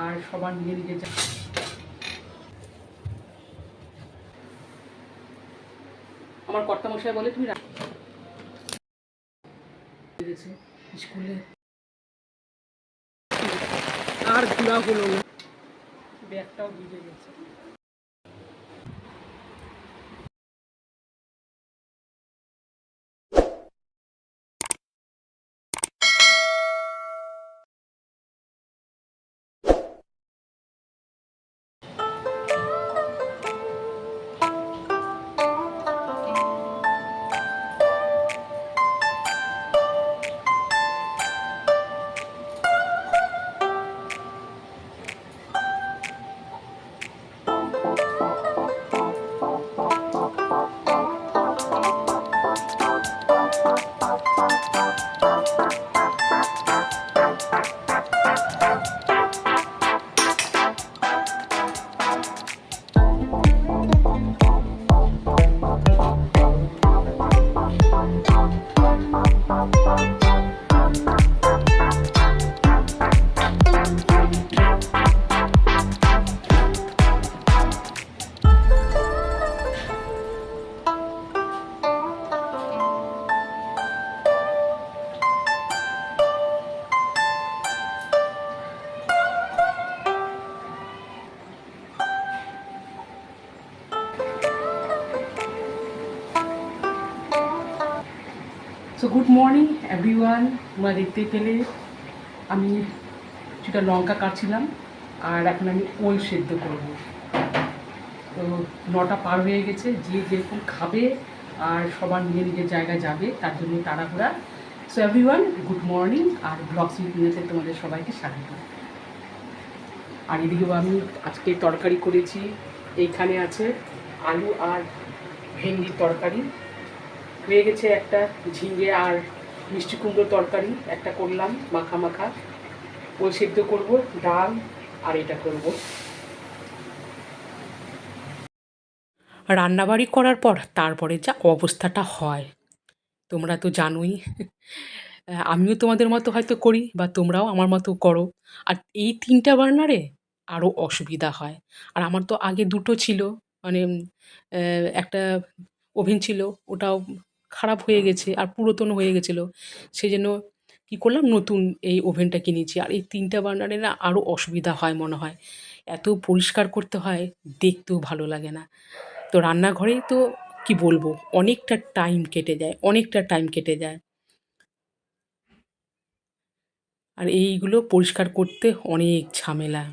আর সবার নিজে নিজে আমার কর্তামশাই বলে, তুমি স্কুলে। আর ঘোরা হলো না। ব্যাগটাও ভিজে গেছে। গুড মর্নিং এভরিওয়ান তোমরা দেখতে পেলে আমি কিছুটা লঙ্কা কাটছিলাম, আর এখন আমি ওল সেদ্ধ করব। তো নটা পার হয়ে গেছে, যে যেরকম খাবে আর সবার নিজের নিজের জায়গায় যাবে, তার জন্য তাড়াহুড়া। সো এভরিওয়ান গুড মর্নিং আর ব্লগ সিলতে তোমাদের সবাইকে স্বাগত। আর এদিকেও আমি আজকে তরকারি করেছি। এইখানে আছে আলু আর ভেন্ডির তরকারি। হয়ে গেছে একটা ঝিঙে আর মিষ্টি কুমড়োর তরকারি, একটা করলাম মাখা মাখা। ওই সেদ্ধ করব, ডাল আর এটা করব। রান্নাবাড়ি করার পর তারপরে যা অবস্থাটা হয়, তোমরা তো জানোই। আমিও তোমাদের মতো হয়তো করি বা তোমরাও আমার মতো করো। আর এই তিনটা বার্নারে আরও অসুবিধা হয়। আর আমার তো আগে দুটো ছিল মানে একটা ওভেন ছিল, ওটাও খারাপ হয়ে গেছে আর পুরাতন হয়ে গেছিল। সেই জন্য কী করলাম? নতুন এই ওভেনটা কিনেছি। আর এই তিনটা বার্নারে না আরও অসুবিধা হয় মনে হয়। এত পরিষ্কার করতে হয় দেখতেও ভালো লাগে না। তো রান্নাঘরে তো কি বলব? অনেকটা টাইম কেটে যায় অনেকটা টাইম কেটে যায়। আর এইগুলো পরিষ্কার করতে অনেক ঝামেলা।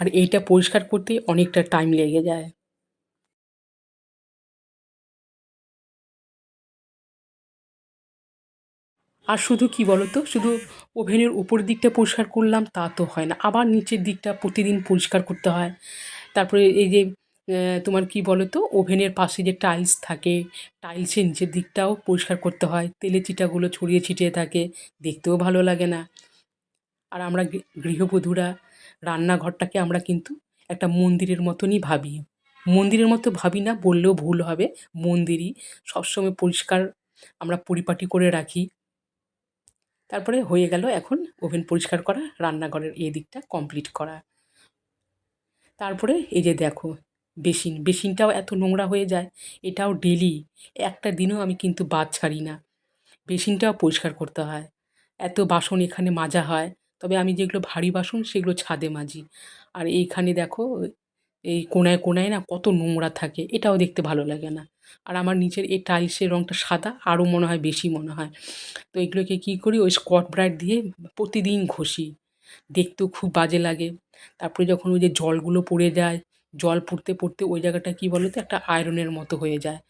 আর এইটা পরিষ্কার করতে অনেকটা টাইম লেগে যায়। আর শুধু কি বলো তো শুধু ওভেনের উপর দিকটা পরিষ্কার করলাম, তা তো হয় না। আবার নিচের দিকটা প্রতিদিন পরিষ্কার করতে হয়। তারপরে এই যে তোমার কি বলো তো ওভেনের পাশে যে টাইলস থাকে টাইলসের নিচের দিকটাও পরিষ্কার করতে হয়। তেলে চিটাগুলো ছড়িয়ে ছিটিয়ে থাকে, দেখতেও ভালো লাগে না। আর আমরা গৃহবধূরা, রান্নাঘরটাকে আমরা কিন্তু একটা মন্দিরের মতনই ভাবি। মন্দিরের মতো ভাবি না, বললেও ভুল হবে। মন্দিরই সবসময় পরিষ্কার আমরা পরিপাটি করে রাখি। তারপরে হয়ে গেল এখন ওভেন পরিষ্কার করা, রান্নাঘরের এই দিকটা কমপ্লিট করা। তারপরে এই যে দেখো, বেসিন, বেসিনটাও এত নোংরা হয়ে যায়, এটাও ডেলি একটা দিনও আমি কিন্তু বাদ ছাড়ি না। বেসিনটাও পরিষ্কার করতে হয়। এত বাসন এখানে মাজা হয়, তবে আমি যেগুলো ভারী বাসন সেগুলো ছাদে মাজি। আর এইখানে দেখো এই কোনায় কোনায় না কত নোংরা থাকে, এটাও দেখতে ভালো লাগে না। আর আমার নিচের এই টাইলসের রঙটা সাদা, আরও মনে হয় বেশি মনে হয়। তো এগুলোকে কী করি, ওই স্কট ব্রাইট দিয়ে প্রতিদিন ঘষি। দেখতেও খুব বাজে লাগে। তারপরে যখন ওই যে জলগুলো পড়ে যায়, জল পড়তে পড়তে ওই জায়গাটা কী বলো তো, একটা আয়রনের মতো হয়ে যায়।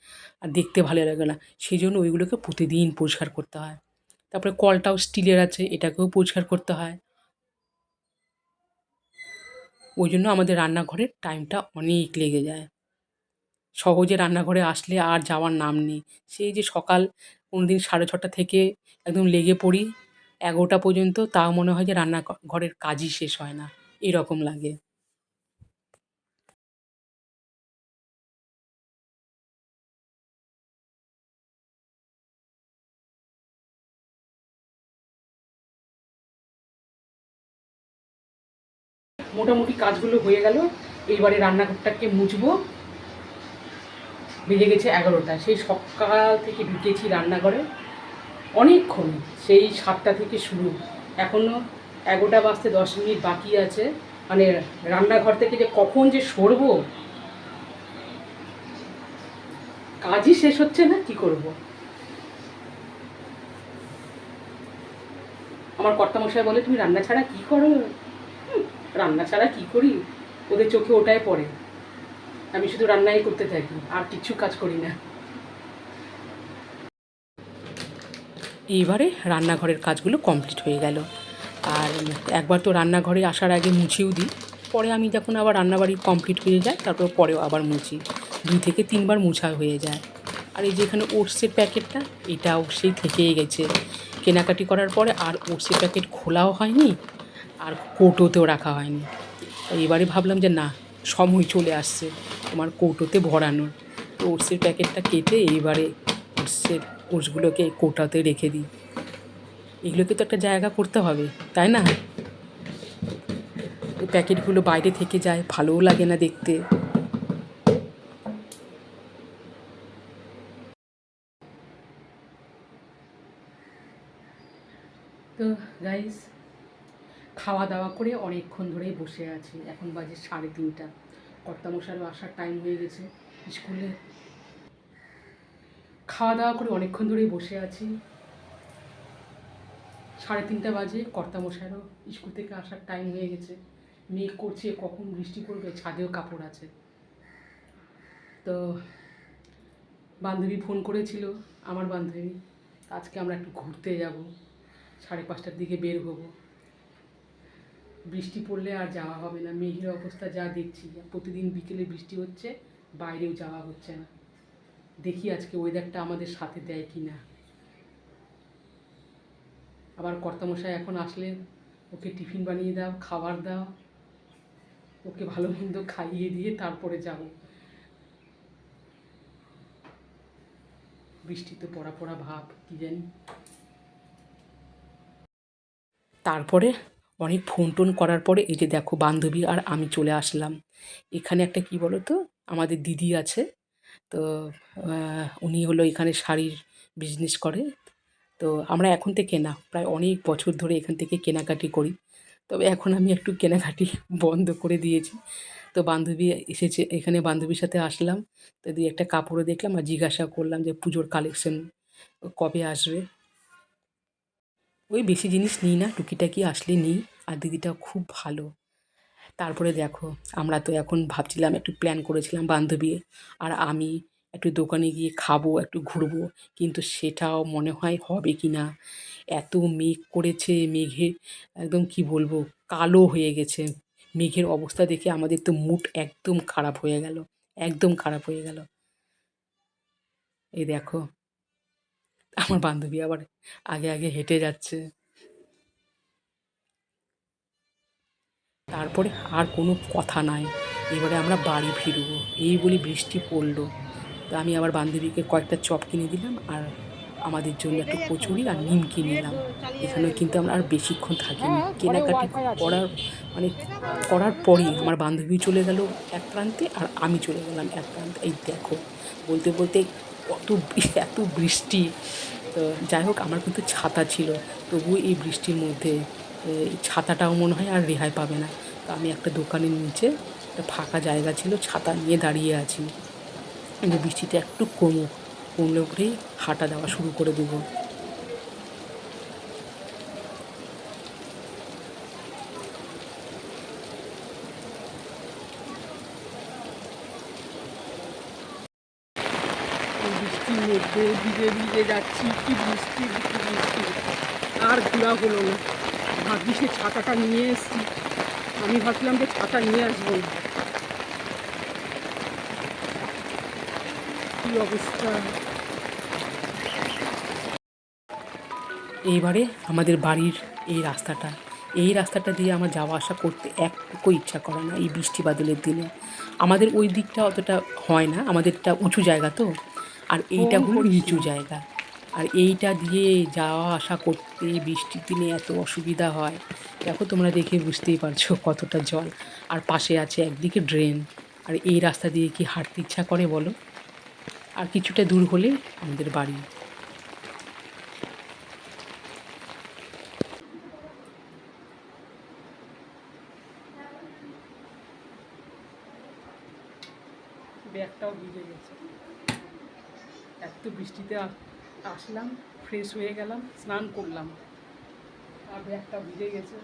আর দেখতে ভালো লাগে না। সেই জন্য ওইগুলোকে প্রতিদিন পরিষ্কার করতে হয়। তারপরে কলটাও স্টিলের আছে, এটাকেও পরিষ্কার করতে হয়। ওই জন্য আমাদের রান্নাঘরের টাইমটা অনেক লেগে যায়। সহজে রান্নাঘরে আসলে আর যাওয়ার নাম নেই। সেই যে সকাল কোনো দিন সাড়ে ছটা থেকে একদম লেগে পড়ি, এগারোটা পর্যন্ত তাও মনে হয় যে রান্না ঘরের কাজই শেষ হয় না। এরকম লাগে। মোটামুটি কাজগুলো হয়ে গেল। এইবারে রান্নাঘরটাকে মুছবো। বেজে গেছে এগারোটা। সেই সকাল থেকে ঢুকেছি রান্নাঘরে। অনেকক্ষণ, সেই সাতটা থেকে শুরু। এখনও এগারোটা বাজতে দশ মিনিট বাকি আছে। মানে রান্নাঘর থেকে যে কখন যে সরবো, কাজই শেষ হচ্ছে না, কি করব? আমার কর্তামশাই বলে, তুমি রান্না ছাড়া কি করো? রান্না ছাড়া কি করি? ওদের চোখে ওটাই পড়ে। আমি শুধু রান্নাই করতে থাকি, আর কিছু কাজ করি না। এইবারে রান্নাঘরের কাজগুলো কমপ্লিট হয়ে গেল। আর একবার তো রান্নাঘরে আসার আগে মুছেও দিই। পরে আমি যখন আবার রান্নাবাড়ি কমপ্লিট হয়ে যায়, তারপর পরেও আবার মুছি। দু থেকে তিনবার মুছা হয়ে যায়। আর এই যেখানে ওটসের প্যাকেটটা এটাও সেই থেকেই গেছে। কেনাকাটি করার পরে আর ওটসের প্যাকেট খোলাও হয়নি আর কৌটোতেও রাখা হয়নি। এবারে ভাবলাম যে না, সময় চলে আসছে তোমার কৌটোতে ভরানোর। তো ওটসের প্যাকেটটা কেটে এইবারে ওটসের ওটসগুলোকে কোটাতে রেখে দিই। এগুলোকে তো একটা জায়গা করতে হবে, তাই না? প্যাকেটগুলো বাইরে থেকে যায়, ভালোও লাগে না দেখতে। তো গাইস খাওয়া দাওয়া করে অনেকক্ষণ ধরেই বসে আছি। এখন বাজে সাড়ে তিনটা। কর্তামশারও আসার টাইম হয়ে গেছে স্কুলে। খাওয়া দাওয়া করে অনেকক্ষণ ধরেই বসে আছি। সাড়ে তিনটা বাজে, কর্তামশাইরও স্কুল থেকে আসার টাইম হয়ে গেছে। মেঘ করছে, কখন বৃষ্টি পড়বে, ছাদেও কাপড় আছে। তো বান্ধবী ফোন করেছিল, আমার বান্ধবী, আজকে আমরা একটু ঘুরতে যাব। সাড়ে পাঁচটার দিকে বের হব। বৃষ্টি পড়লে আর যাওয়া হবে না। মেঘের অবস্থা যা দেখছি প্রতিদিন বিকেলে বৃষ্টি হচ্ছে, বাইরেও যাওয়া হচ্ছে না। দেখি আজকে ওয়েদারটা আমাদের সাথে দেয় কি না আবার কর্তামশাই এখন আসলে ওকে টিফিন বানিয়ে দাও, খাবার দাও, ওকে ভালো মন্দ খাইয়ে দিয়ে তারপরে যাব। বৃষ্টি তো পড়া পড়া ভাব, কি জানি। তারপরে অনেক ফোন টোন করার পরে এই যে দেখো বান্ধবী আর আমি চলে আসলাম। এখানে একটা কি বলো তো আমাদের দিদি আছে। তো উনি হলো এখানে শাড়ির বিজনেস করে। তো আমরা এখন থেকে না, প্রায় অনেক বছর ধরে এখান থেকে কেনাকাটি করি। তবে এখন আমি একটু কেনাকাটি বন্ধ করে দিয়েছি। তো বান্ধবী এসেছে, এখানে বান্ধবীর সাথে আসলাম। তো দিয়ে একটা কাপড়ও দেখলাম আর জিজ্ঞাসা করলাম যে পুজোর কালেকশন কবে আসবে? ওই বেশি জিনিস নিই না, টুকিটাকি আসলে নিই। আর দিদিটা খুব ভালো। তারপরে দেখো, আমরা তো এখন ভাবছিলাম একটু প্ল্যান করেছিলাম বান্ধবী। আর আমি একটু দোকানে গিয়ে খাব, একটু ঘুরবো। কিন্তু সেটাও মনে হয় হবে কি না? এত মেঘ করেছে, মেঘে একদম কি বলব, কালো হয়ে গেছে। মেঘের অবস্থা দেখে আমাদের তো মুড একদম খারাপ হয়ে গেল, একদম খারাপ হয়ে গেল। এই দেখো আমার বান্ধবী আবার আগে আগে হেঁটে যাচ্ছে। তারপরে আর কোনো কথা নাই। এবারে আমরা বাড়ি ফিরবো। এই বলি বৃষ্টি পড়ল। তো আমি আবার বান্ধবীকে কয়েকটা চপ কিনে দিলাম আর আমাদের জন্য একটু কচুরি আর নিমকি নিলাম। এখানে কিন্তু আমরা আর বেশিক্ষণ থাকিনি। কেনাকাটি করার মানে করার পরই আমার বান্ধবী চলে গেল এক প্রান্তে আর আমি চলে গেলাম এক প্রান্তে। এই দেখো, বলতে বলতে কত এত বৃষ্টি। তো যাই হোক, আমার কিন্তু ছাতা ছিল। তবু এই বৃষ্টির মধ্যে ছাতাটাও মনে হয় আর রেহাই পাবে না। তো আমি একটা দোকানের নিচে একটা ফাঁকা জায়গা ছিল, ছাতা নিয়ে দাঁড়িয়ে আছি। বৃষ্টিটা একটু কমুক, কমলে করেই হাঁটা দেওয়া শুরু করে দেবো এই বৃষ্টির মধ্যে ভিজে ভিজে যাচ্ছি, কি বৃষ্টি কি বৃষ্টি। আর ঘোরা হলো না। ভাবছি সে ছাতাটা নিয়ে এসছি। আমি ভাবছিলাম যে ছাতা নিয়ে আসব। না কি অবস্থা? এইবারে আমাদের বাড়ির এই রাস্তাটা। এই রাস্তাটা দিয়ে আমার যাওয়া আসা করতে একটুকু ইচ্ছা করে না এই বৃষ্টি বাদলের দিনে। আমাদের ওই দিকটা অতটা হয় না। আমাদেরটা উঁচু জায়গা তো। আর এইটা হলো নিচু জায়গা। আর এইটা দিয়ে যাওয়া আসা করতে বৃষ্টির দিনে এত অসুবিধা হয় দেখো তোমরা দেখে বুঝতেই পারছ কতটা জল। আর পাশে আছে একদিকে ড্রেন। আর এই রাস্তা দিয়ে কি হাঁটতে ইচ্ছা করে বলো? আর কিছুটা দূর হলে আমাদের বাড়ি। ব্যাগটাও ভিজে গেছে। এত বৃষ্টিতে আসলাম ফ্রেশ হয়ে গেলাম, স্নান করলাম। আর ব্যাগটা ভিজে গেছে।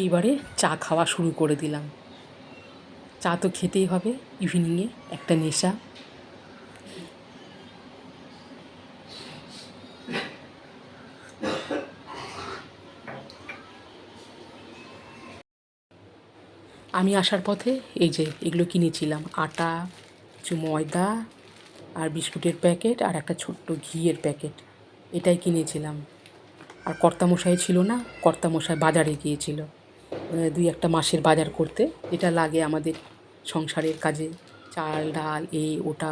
এইবারে চা খাওয়া শুরু করে দিলাম। চা তো খেতেই হবে ইভিনিংয়ে একটা নেশা। আমি আসার পথে এই যে এগুলো কিনেছিলাম, আটা, কিছু ময়দা আর বিস্কুটের প্যাকেট আর একটা ছোট্ট ঘিয়ের প্যাকেট, এটাই কিনেছিলাম। আর কর্তামশাই ছিল না, কর্তামশাই বাজারে গিয়েছিল। দুই একটা মাসের বাজার করতে, এটা লাগে আমাদের সংসারের কাজে, চাল, ডাল, এই, ওটা।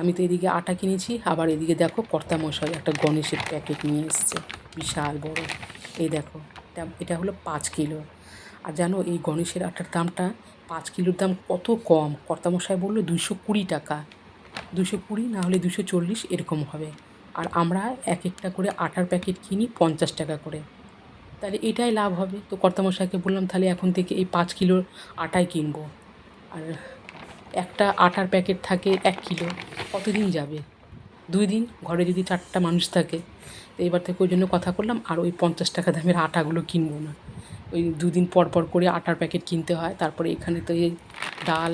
আমি তো এদিকে আটা কিনেছি, আবার এদিকে দেখো কর্তামশাই একটা গণেশের প্যাকেট নিয়ে এসছে, বিশাল বড়। এই দেখো, এটা এটা হলো পাঁচ কিলো। আর জানো এই গণেশের আটার দামটা পাঁচ কিলোর দাম কত কম? কর্তামশাই বলল দুশো কুড়ি টাকা। দুশো কুড়ি না হলে দুশো চল্লিশ এরকম হবে। আর আমরা এক একটা করে আটার প্যাকেট কিনি পঞ্চাশ টাকা করে। তাহলে এটাই লাভ হবে। তো কর্তামশাইকে বললাম, তাহলে এখন থেকে এই পাঁচ কিলোর আটাই কিনবো। আর একটা আটার প্যাকেট থাকে এক কিলো। কতদিন যাবে? দুই দিন ঘরে যদি চারটা মানুষ থাকে তো এবার থেকে ওই জন্য কথা করলাম, আর ওই পঞ্চাশ টাকা দামের আটাগুলো কিনবো না। ওই দুদিন পর পর করে আটার প্যাকেট কিনতে হয়, তারপরে এখানে তো এই ডাল,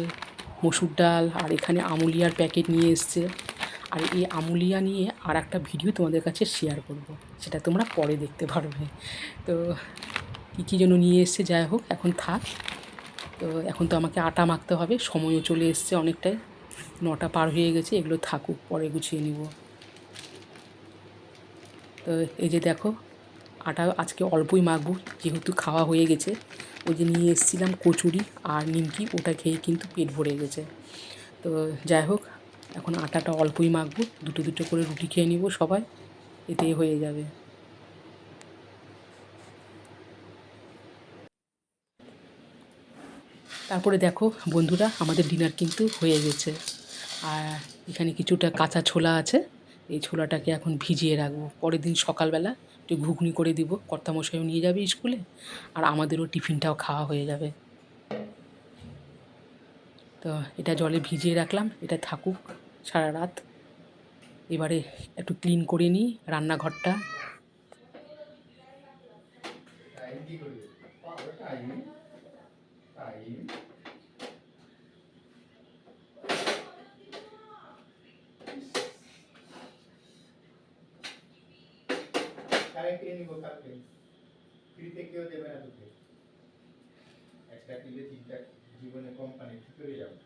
মসুর ডাল, আর এখানে আমুলিয়ার প্যাকেট নিয়ে এসছে। আর এই আমুলিয়া নিয়ে আর একটা ভিডিও তোমাদের কাছে শেয়ার করব, সেটা তোমরা পরে দেখতে পারবে। তো কী কী যেন নিয়ে এসছে, যাই হোক, এখন থাক। তো এখন তো আমাকে আটা মাখতে হবে, সময়ও চলে এসছে অনেকটাই, নটা পার হয়ে গেছে, এগুলো থাকুক, পরে গুছিয়ে নিব। তো এই যে দেখো, আটা আজকে অল্পই মাখবো, যেহেতু খাওয়া হয়ে গেছে। ওই যে নিয়ে এসেছিলাম কচুরি আর নিমকি, ওটা খেয়ে কিন্তু পেট ভরে গেছে। তো যাই হোক, এখন আটাটা অল্পই মাখবো, দুটো দুটো করে রুটি খেয়ে নিব সবাই, এতেই হয়ে যাবে। তারপরে দেখো বন্ধুরা, আমাদের ডিনার কিন্তু হয়ে গেছে। আর এখানে কিছুটা কাঁচা ছোলা আছে। এই ছোলাটাকে এখন ভিজিয়ে রাখব। পরের দিন সকালবেলা একটু ঘুগনি করে দিব, কর্তামশাইও নিয়ে যাবে স্কুলে, আর আমাদেরও টিফিনটাও খাওয়া হয়ে যাবে। তো এটা জলে ভিজিয়ে রাখলাম, এটা থাকুক সারা রাত। এবারে একটু ক্লিন করে নিই রান্নাঘরটা। নিবো কালকে ফ্রিতে কেউ দেবে না তোকে। একটা কিনলে তিনটা জীবনে কোম্পানি ঠিক করে যাবে।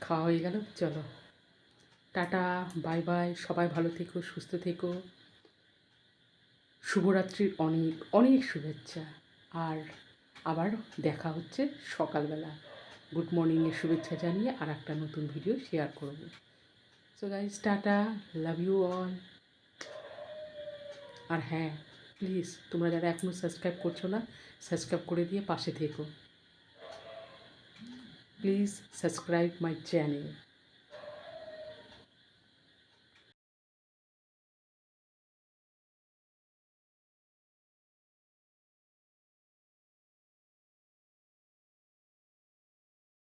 খাওয়া হয়ে গেল, চলো। টাটা, বাই বাই, সবাই ভালো থেকো, সুস্থ থেকো। শুভরাত্রির অনেক অনেক শুভেচ্ছা। আর আবার দেখা হচ্ছে সকালবেলা। গুড মর্নিংয়ের শুভেচ্ছা জানিয়ে আর একটা নতুন ভিডিও শেয়ার করব। So guys tata love you all আর হ্যাঁ প্লিজ তোমরা যারা এখনও সাবস্ক্রাইব করছ না সাবস্ক্রাইব করে দিয়ে পাশে থেকো। Please subscribe my channel